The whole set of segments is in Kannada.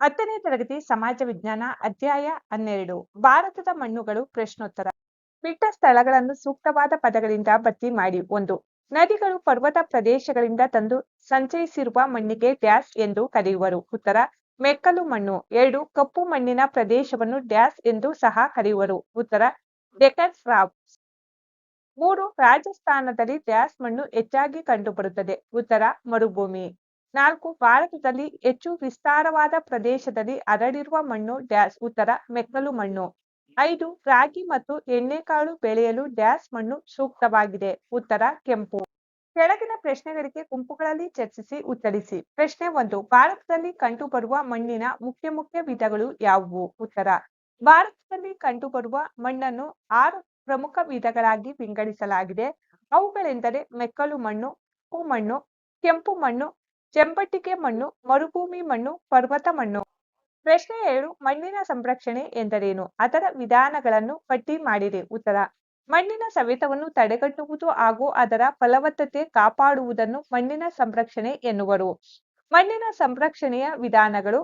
ಹತ್ತನೇ ತರಗತಿ ಸಮಾಜ ವಿಜ್ಞಾನ ಅಧ್ಯಾಯ ಹನ್ನೆರಡು. ಭಾರತದ ಮಣ್ಣುಗಳು ಪ್ರಶ್ನೋತ್ತರ. ಬಿಟ್ಟ ಸ್ಥಳಗಳನ್ನು ಸೂಕ್ತವಾದ ಪದಗಳಿಂದ ಭರ್ತಿ ಮಾಡಿ ಒಂದು. ನದಿಗಳು ಪರ್ವತ ಪ್ರದೇಶಗಳಿಂದ ತಂದು ಸಂಚಯಿಸಿರುವ ಮಣ್ಣಿಗೆ ಡ್ಯಾಸ್ ಎಂದು ಕರೆಯುವರು. ಉತ್ತರ, ಮೆಕ್ಕಲು ಮಣ್ಣು. ಎರಡು, ಕಪ್ಪು ಮಣ್ಣಿನ ಪ್ರದೇಶವನ್ನು ಡ್ಯಾಸ್ ಎಂದು ಸಹ ಕರೆಯುವರು. ಉತ್ತರ, ಡೆಕನ್ ರಾಬ್ ಮೂರು, ರಾಜಸ್ಥಾನದಲ್ಲಿ ಡ್ಯಾಸ್ ಮಣ್ಣು ಹೆಚ್ಚಾಗಿ ಕಂಡುಬರುತ್ತದೆ. ಉತ್ತರ, ಮರುಭೂಮಿ. ನಾಲ್ಕು, ಭಾರತದಲ್ಲಿ ಹೆಚ್ಚು ವಿಸ್ತಾರವಾದ ಪ್ರದೇಶದಲ್ಲಿ ಹರಡಿರುವ ಮಣ್ಣು ಡ್ಯಾಶ್ ಉತ್ತರ ಮೆಕ್ಕಲು ಮಣ್ಣು. ಐದು, ರಾಗಿ ಮತ್ತು ಎಣ್ಣೆಕಾಳು ಬೆಳೆಯಲು ಡ್ಯಾಶ್ ಮಣ್ಣು ಸೂಕ್ತವಾಗಿದೆ. ಉತ್ತರ ಕೆಂಪು. ಕೆಳಗಿನ ಪ್ರಶ್ನೆಗಳಿಗೆ ಗುಂಪುಗಳಲ್ಲಿ ಚರ್ಚಿಸಿ ಉತ್ತರಿಸಿ. ಪ್ರಶ್ನೆ ಒಂದು, ಭಾರತದಲ್ಲಿ ಕಂಡುಬರುವ ಮಣ್ಣಿನ ಮುಖ್ಯ ಮುಖ್ಯ ವಿಧಗಳು ಯಾವುವು? ಉತ್ತರ, ಭಾರತದಲ್ಲಿ ಕಂಡುಬರುವ ಮಣ್ಣನ್ನು ಆರು ಪ್ರಮುಖ ವಿಧಗಳಾಗಿ ವಿಂಗಡಿಸಲಾಗಿದೆ. ಅವುಗಳೆಂದರೆ ಮೆಕ್ಕಲು ಮಣ್ಣು, ಕಪ್ಪು ಮಣ್ಣು, ಕೆಂಪು ಮಣ್ಣು ಚೆಂಬಟ್ಟಿಗೆ ಮಣ್ಣು, ಮರುಭೂಮಿ ಮಣ್ಣು, ಪರ್ವತ ಮಣ್ಣು. ಪ್ರಶ್ನೆ ಏಳು ಮಣ್ಣಿನ ಸಂರಕ್ಷಣೆ ಎಂದರೇನು? ಅದರ ವಿಧಾನಗಳನ್ನು ಪಟ್ಟಿ ಮಾಡಿರಿ. ಉತ್ತರ, ಮಣ್ಣಿನ ಸವೆತವನ್ನು ತಡೆಗಟ್ಟುವುದು ಹಾಗೂ ಅದರ ಫಲವತ್ತತೆ ಕಾಪಾಡುವುದನ್ನು ಮಣ್ಣಿನ ಸಂರಕ್ಷಣೆ ಎನ್ನುವರು. ಮಣ್ಣಿನ ಸಂರಕ್ಷಣೆಯ ವಿಧಾನಗಳು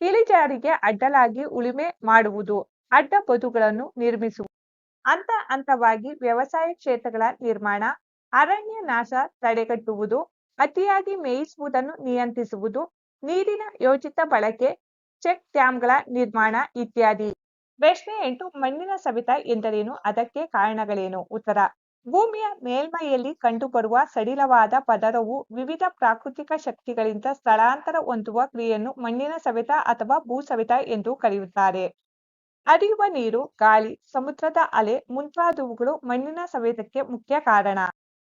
ಇಳಿಜಾರಿಗೆ ಅಡ್ಡಲಾಗಿ ಉಳುಮೆ ಮಾಡುವುದು, ಅಡ್ಡ ಬದುಗಳನ್ನು ನಿರ್ಮಿಸುವುದು. ಹಂತ ಹಂತವಾಗಿ ವ್ಯವಸಾಯ ಕ್ಷೇತ್ರಗಳ ನಿರ್ಮಾಣ, ಅರಣ್ಯ ನಾಶ ತಡೆಗಟ್ಟುವುದು ಅತಿಯಾಗಿ ಮೇಯಿಸುವುದನ್ನು ನಿಯಂತ್ರಿಸುವುದು, ನೀರಿನ ಯೋಜಿತ ಬಳಕೆ, ಚೆಕ್ ಡ್ಯಾಂಗಳ ನಿರ್ಮಾಣ ಇತ್ಯಾದಿ. ಪ್ರಶ್ನೆ ಎಂಟು, ಮಣ್ಣಿನ ಸವೆತ ಎಂದರೇನು? ಅದಕ್ಕೆ ಕಾರಣಗಳೇನು? ಉತ್ತರ, ಭೂಮಿಯ ಮೇಲ್ಮೈಯಲ್ಲಿ ಕಂಡುಬರುವ ಸಡಿಲವಾದ ಪದರವು ವಿವಿಧ ಪ್ರಾಕೃತಿಕ ಶಕ್ತಿಗಳಿಂದ ಸ್ಥಳಾಂತರ ಹೊಂದುವ ಕ್ರಿಯೆಯನ್ನು ಮಣ್ಣಿನ ಸವೆತ ಅಥವಾ ಭೂ ಭೂಸವೆತ ಎಂದು ಕರೆಯುತ್ತಾರೆ. ಹರಿಯುವ ನೀರು, ಗಾಳಿ, ಸಮುದ್ರದ ಅಲೆ ಮುಂತಾದವುಗಳು ಮಣ್ಣಿನ ಸವೆತಕ್ಕೆ ಮುಖ್ಯ ಕಾರಣ.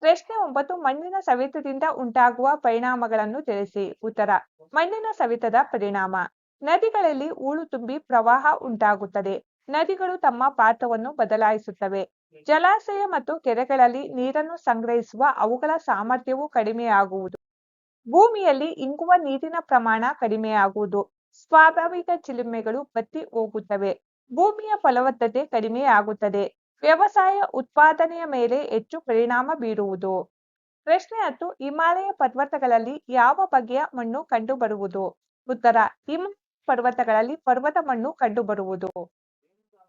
ಪ್ರಶ್ನೆ ಒಂಬತ್ತು, ಮಣ್ಣಿನ ಸವೆತದಿಂದ ಉಂಟಾಗುವ ಪರಿಣಾಮಗಳನ್ನು ತಿಳಿಸಿ. ಉತ್ತರ, ಮಣ್ಣಿನ ಸವೆತದ ಪರಿಣಾಮ. ನದಿಗಳಲ್ಲಿ ಹೂಳು ತುಂಬಿ ಪ್ರವಾಹ ಉಂಟಾಗುತ್ತದೆ. ನದಿಗಳು ತಮ್ಮ ಪಾತ್ರವನ್ನು ಬದಲಾಯಿಸುತ್ತವೆ. ಜಲಾಶಯ ಮತ್ತು ಕೆರೆಗಳಲ್ಲಿ ನೀರನ್ನು ಸಂಗ್ರಹಿಸುವ ಅವುಗಳ ಸಾಮರ್ಥ್ಯವು ಕಡಿಮೆಯಾಗುವುದು. ಭೂಮಿಯಲ್ಲಿ ಇಂಗುವ ನೀರಿನ ಪ್ರಮಾಣ ಕಡಿಮೆಯಾಗುವುದು. ಸ್ವಾಭಾವಿಕ ಚಿಲುಮೆಗಳು ಬತ್ತಿ ಹೋಗುತ್ತವೆ. ಭೂಮಿಯ ಫಲವತ್ತತೆ ಕಡಿಮೆಯಾಗುತ್ತದೆ. ವ್ಯವಸಾಯ ಉತ್ಪಾದನೆಯ ಮೇಲೆ ಹೆಚ್ಚು ಪರಿಣಾಮ ಬೀರುವುದು. ಪ್ರಶ್ನೆ ಹತ್ತು, ಹಿಮಾಲಯ ಪರ್ವತಗಳಲ್ಲಿ ಯಾವ ಬಗೆಯ ಮಣ್ಣು ಕಂಡುಬರುವುದು? ಉತ್ತರ ಹಿಮ ಪರ್ವತಗಳಲ್ಲಿ ಪರ್ವತ ಮಣ್ಣು ಕಂಡುಬರುವುದು.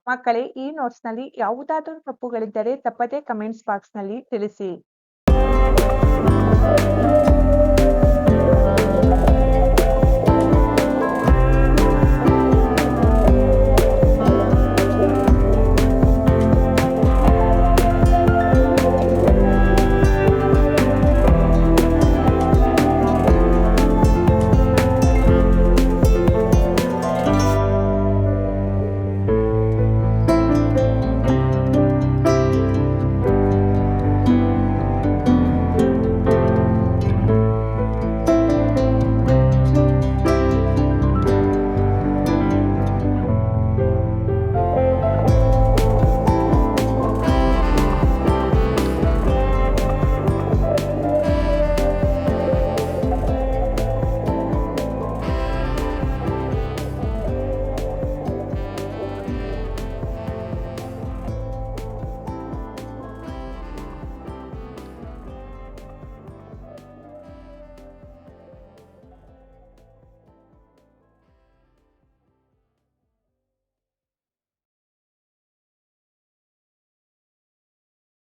ಮಕ್ಕಳೇ, ಈ ನೋಟ್ಸ್ನಲ್ಲಿ ಯಾವುದಾದರೂ ತಪ್ಪುಗಳಿದ್ದರೆ ತಪ್ಪದೇ ಕಮೆಂಟ್ಸ್ ಬಾಕ್ಸ್ನಲ್ಲಿ ತಿಳಿಸಿ.